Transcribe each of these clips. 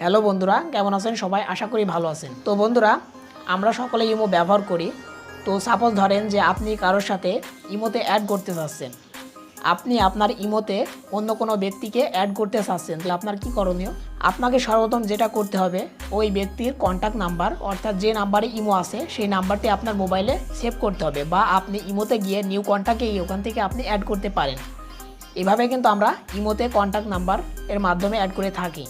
Hello বন্ধুরা, কেমন আছেন সবাই? আশা করি ভালো আছেন। তো বন্ধুরা, আমরা সকলে ইমো ব্যবহার করি। তো সাপোজ ধরেন যে আপনি কারোর সাথে ইমোতে অ্যাড করতে চাচ্ছেন। আপনি আপনার ইমোতে অন্য কোনো ব্যক্তিকে অ্যাড করতে চাচ্ছেন, তাহলে আপনার কি করণীয়? আপনাকে সর্বপ্রথম যেটা করতে হবে, ওই ব্যক্তির কন্ট্যাক্ট নাম্বার অর্থাৎ যে নাম্বারে ইমো আছে, সেই নাম্বারটি আপনার মোবাইলে সেভ করতে হবে, বা আপনি ইমোতে গিয়ে নিউ কন্ট্যাক্টে গিয়ে ওখান থেকে আপনি অ্যাড করতে পারেন। এভাবে কিন্তু আমরা ইমোতে কন্ট্যাক্ট নাম্বার এর মাধ্যমে অ্যাড করে থাকি।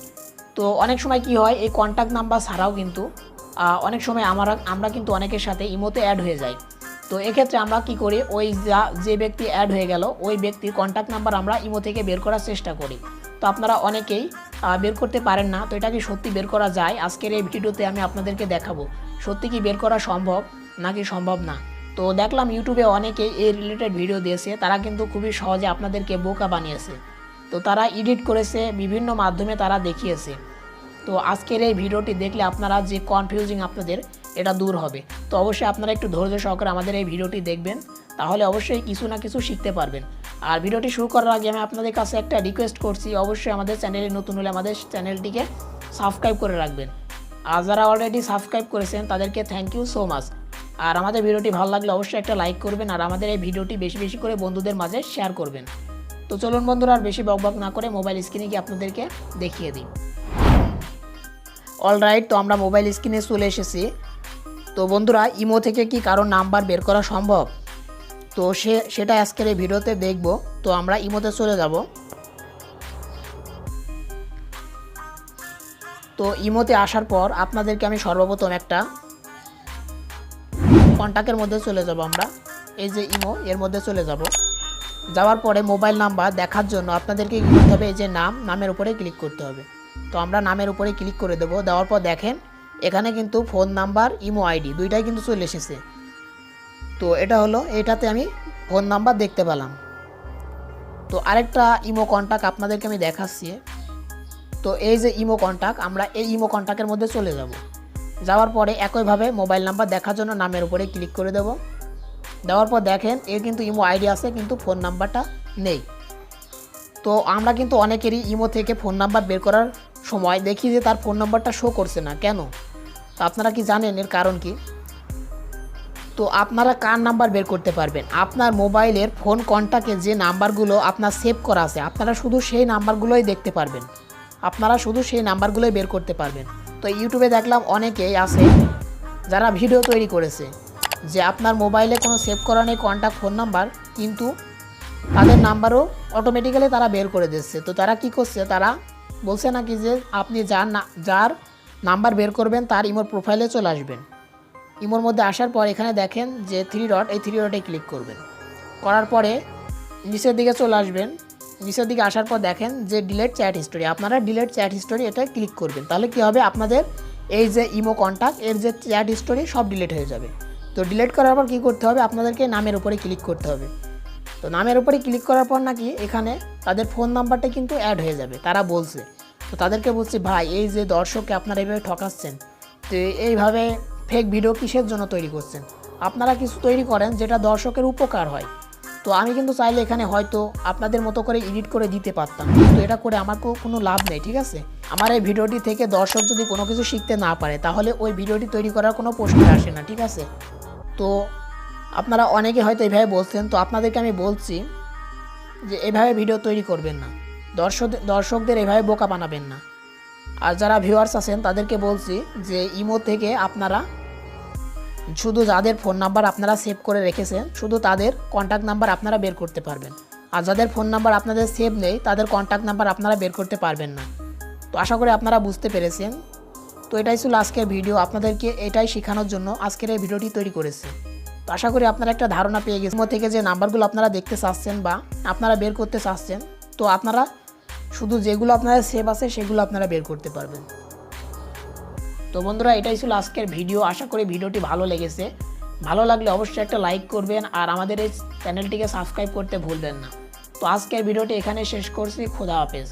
তো অনেক সময় কি হয়, এই কন্ট্যাক্ট নাম্বার ছাড়াও কিন্তু অনেক সময় আমরা আমরা কিন্তু অনেকের সাথে ইমোতে অ্যাড হয়ে যাই। তো এক্ষেত্রে আমরা কি করি, ওই যা, যে ব্যক্তি অ্যাড হয়ে গেল, ওই ব্যক্তির কন্ট্যাক্ট নাম্বার আমরা ইমো থেকে বের করার চেষ্টা করি। তো আপনারা অনেকেই বের করতে পারেন না, তো এটা কি সত্যি বের করা যায়? আজকের এই ভিডিওতে আমি আপনাদেরকে দেখাবো, সত্যি কি বের করা সম্ভব, নাকি সম্ভব না? তো দেখলাম ইউটিউবে অনেকেই এই রিলেটেড ভিডিও দিয়েছে, তারা কিন্তু খুবই সহজে আপনাদেরকে বোকা বানিয়েছে। তো তারা এডিট করেছে, বিভিন্ন মাধ্যমে তারা দেখিয়েছে। তো আজকের এই ভিডিওটি দেখলে আপনারা যে কনফিউজিং আপনাদের, এটা দূর হবে। তো অবশ্যই আপনারা একটু ধৈর্য সহকারে আমাদের এই ভিডিওটি দেখবেন, তাহলে অবশ্যই কিছু না কিছু শিখতে পারবেন। আর ভিডিওটি শুরু করার আগে আমি আপনাদের কাছে একটা রিকোয়েস্ট করছি, অবশ্যই আমাদের চ্যানেলে নতুন হলে আমাদের চ্যানেলটিকে সাবস্ক্রাইব করে রাখবেন। আর যারা অলরেডি সাবস্ক্রাইব করেছেন, তাদেরকে থ্যাংক ইউ সো মাচ আর আমাদের ভিডিওটি ভালো লাগলে অবশ্যই একটা লাইক করবেন, আর আমাদের এই ভিডিওটি বেশি বেশি করে বন্ধুদের মাঝে শেয়ার করবেন। তো চলুন বন্ধুরা, আর বেশি বকবক না করে মোবাইল স্ক্রিনে গিয়ে আপনাদেরকে দেখিয়ে দিই। অলরাইট তো আমরা মোবাইল স্ক্রিনে চলে এসেছি। তো বন্ধুরা, ইমো থেকে কি কারোর নাম্বার বের করা সম্ভব? তো সে, সেটা আজকের এই ভিডিওতে দেখব। তো আমরা ইমোতে চলে যাব। তো ইমোতে আসার পর আপনাদেরকে আমি সর্বপ্রথম একটা কন্ট্যাক্টের মধ্যে চলে যাব আমরা। এই যে ইমো, এর মধ্যে চলে যাব। যাওয়ার পরে মোবাইল নাম্বার দেখার জন্য আপনাদেরকে কী করতে হবে? এই যে নাম, নামের উপরে ক্লিক করতে হবে। তো আমরা নামের উপরে ক্লিক করে দেবো। দেওয়ার পর দেখেন, এখানে কিন্তু ফোন নাম্বার ইমো আইডি দুইটাই কিন্তু চলে এসেছে। তো এটা হলো, এটাতে আমি ফোন নাম্বার দেখতে পেলাম। তো আরেকটা ইমো কন্ট্যাক্ট আপনাদেরকে আমি দেখাচ্ছি। তো এই যে ইমো কন্ট্যাক্ট আমরা এই ইমো কন্ট্যাক্টের মধ্যে চলে যাব। যাওয়ার পরে একইভাবে মোবাইল নাম্বার দেখার জন্য নামের উপরে ক্লিক করে দেব। দেওয়ার পর দেখেন, এর কিন্তু ইমো আইডি আছে, কিন্তু ফোন নাম্বারটা নেই। তো আমরা কিন্তু অনেকেরই ইমো থেকে ফোন নাম্বার বের করার সময় দেখি যে তার ফোন নাম্বারটা শো করছে না। কেন? তো আপনারা কি জানেন এর কারণ কি? তো আপনারা কার নাম্বার বের করতে পারবেন? আপনার মোবাইলের ফোন কন্ট্যাক্টে যে নাম্বারগুলো আপনার সেভ করা আছে, আপনারা শুধু সেই নাম্বারগুলোই দেখতে পারবেন। আপনারা শুধু সেই নাম্বারগুলোই বের করতে পারবেন। তো ইউটিউবে দেখলাম অনেকেই আছে যারা ভিডিও তৈরি করেছে, যে আপনার মোবাইলে কোনো সেভ করা নেই কন্ট্যাক্ট ফোন নাম্বার কিন্তু তাদের নাম্বারও অটোমেটিক্যালি তারা বের করে দিচ্ছে। তো তারা কি করছে? তারা বলছে নাকি যে আপনি যার যার নাম্বার বের করবেন, তার ইমোর প্রোফাইলে চলে আসবেন। ইমোর মধ্যে আসার পর এখানে দেখেন যে থ্রি ডট এই থ্রি ডটে ক্লিক করবেন। করার পরে নিচের দিকে চলে আসবেন। নিচের দিকে আসার পর দেখেন যে ডিলেট চ্যাট হিস্টোরি আপনারা ডিলেট চ্যাট হিস্টোরি এটা ক্লিক করবেন। তাহলে কি হবে? আপনাদের এই যে ইমো কন্ট্যাক্ট এর যে চ্যাট হিস্টোরি সব ডিলেট হয়ে যাবে। তো ডিলেট করার পর কী করতে হবে? আপনাদেরকে নামের উপরে ক্লিক করতে হবে। তো নামের উপরে ক্লিক করার পর নাকি এখানে তাদের ফোন নাম্বারটা কিন্তু অ্যাড হয়ে যাবে, তারা বলছে। তো তাদেরকে বলছি, ভাই, এই যে দর্শককে আপনারা এইভাবে ঠকাচ্ছেন, তো এইভাবে ফেক ভিডিও কিসের জন্য তৈরি করছেন? আপনারা কিছু তৈরি করেন যেটা দর্শকের উপকার হয়। তো আমি কিন্তু চাইলে এখানে হয়তো আপনাদের মতো করে এডিট করে দিতে পারতাম। কিন্তু এটা করে আমার কোনো লাভ নেই, ঠিক আছে? আমার এই ভিডিওটি থেকে দর্শক যদি কোনো কিছু শিখতে না পারে, তাহলে ওই ভিডিওটি তৈরি করার কোনো প্রশ্ন আসে না, ঠিক আছে? তো আপনারা অনেকে হয়তো এভাবে বলছেন, তো আপনাদেরকে আমি বলছি যে এভাবে ভিডিও তৈরি করবেন না। দর্শক, দর্শকদের এভাবে বোকা বানাবেন না। আর যারা ভিউয়ার্স আছেন, তাদেরকে বলছি যে ইমো থেকে আপনারা শুধু যাদের ফোন নাম্বার আপনারা সেভ করে রেখেছেন, শুধু তাদের কন্ট্যাক্ট নাম্বার আপনারা বের করতে পারবেন। আর যাদের ফোন নাম্বার আপনাদের সেভ নেই, তাদের কন্ট্যাক্ট নাম্বার আপনারা বের করতে পারবেন না। তো আশা করি আপনারা বুঝতে পেরেছেন। তো এটাই ছিল আজকের ভিডিও আপনাদেরকে এটাই শেখানোর জন্য আজকের এই ভিডিওটি তৈরি করেছে। তো আশা করি আপনারা একটা ধারণা পেয়ে গেছেন। থেকে যে নাম্বারগুলো আপনারা দেখতে চাচ্ছেন বা আপনারা বের করতে চাচ্ছেন, তো আপনারা শুধু যেগুলো আপনারা সেভ আছে সেগুলো আপনারা বের করতে পারবেন। তো বন্ধুরা, এটাই ছিল আজকের ভিডিও। আশা করি ভিডিওটি ভালো লেগেছে। ভালো লাগলে অবশ্যই একটা লাইক করবেন আর আমাদের এই চ্যানেলটিকে সাবস্ক্রাইব করতে ভুলবেন না। তো আজকের ভিডিওটি এখানে শেষ করছি। খোদা হাফেজ।